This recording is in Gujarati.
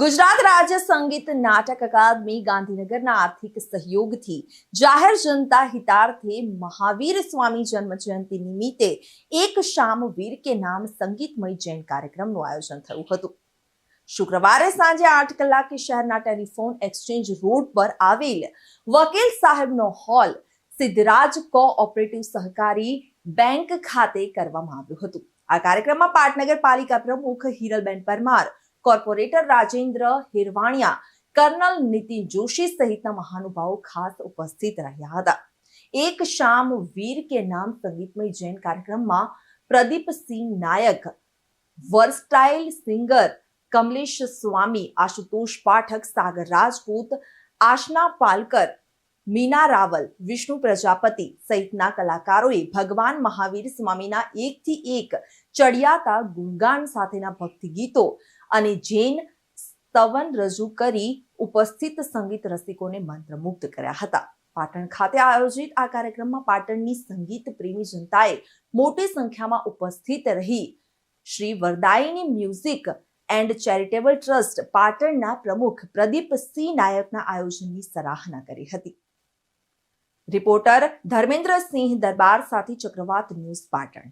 ગુજરાત રાજ્ય સંગીત નાટક અકાદમી ગાંધીનગરના આર્થિક સહયોગથી જાહેર જનતા હિતાર્થે મહાવીર સ્વામી જન્મ જયંતિ નિમિત્તે એક શામ વીર કે નામ સંગીતમય જૈન કાર્યક્રમનું આયોજન થયું હતું. શુક્રવારે સાંજે આઠ કલાકે શહેરના ટેલિફોન એક્સચેન્જ રોડ પર આવેલ વકીલ સાહેબનો હોલ સિદ્ધરાજ કોઓપરેટિવ સહકારી બેંક ખાતે કરવામાં આવ્યું હતું. આ કાર્યક્રમમાં પાટનગર પાલિકા પ્રમુખ હિરલબેન પરમાર કોર્પોરેટર રાજેન્દ્ર હિરવાણિયા, કર્નલ નીતિન જોશી સહિતના મહાનુભાવો ખાસ ઉપસ્થિત રહ્યા હતા. એક શામ વીર કે નામ સંગીતમય જૈન કાર્યક્રમમાં પ્રદીપસિંહ નાયક, વર્સ્ટાઇલ સિંગર કમલેશ સ્વામી, આશુતોષ પાઠક સાગર રાજપૂત, આશના પાલકર મીના રાવલ, વિષ્ણુ પ્રજાપતિ સહિતના કલાકારોએ ભગવાન મહાવીર સ્વામીના એકથી એક ચડિયાતા ગુણગાન સાથેના ભક્તિ ગીતો અને જૈન સ્તવન રજૂ કરી ઉપસ્થિત સંગીત રસિકોને મંત્રમુગ્ધ કર્યા હતા. પાટણ ખાતે આયોજિત આ કાર્યક્રમમાં પાટણની સંગીત પ્રેમી જનતાએ મોટી સંખ્યામાં ઉપસ્થિત રહી. Shri Vardayani music and charitable trust પાટણના પ્રમુખ પ્રદીપ સિંહ નાયકના આયોજનની સરાહના કરી હતી. રિપોર્ટર ધર્મેન્દ્રસિંહ દરબાર સાથી ચક્રવાત ન્યૂઝ પાટણ.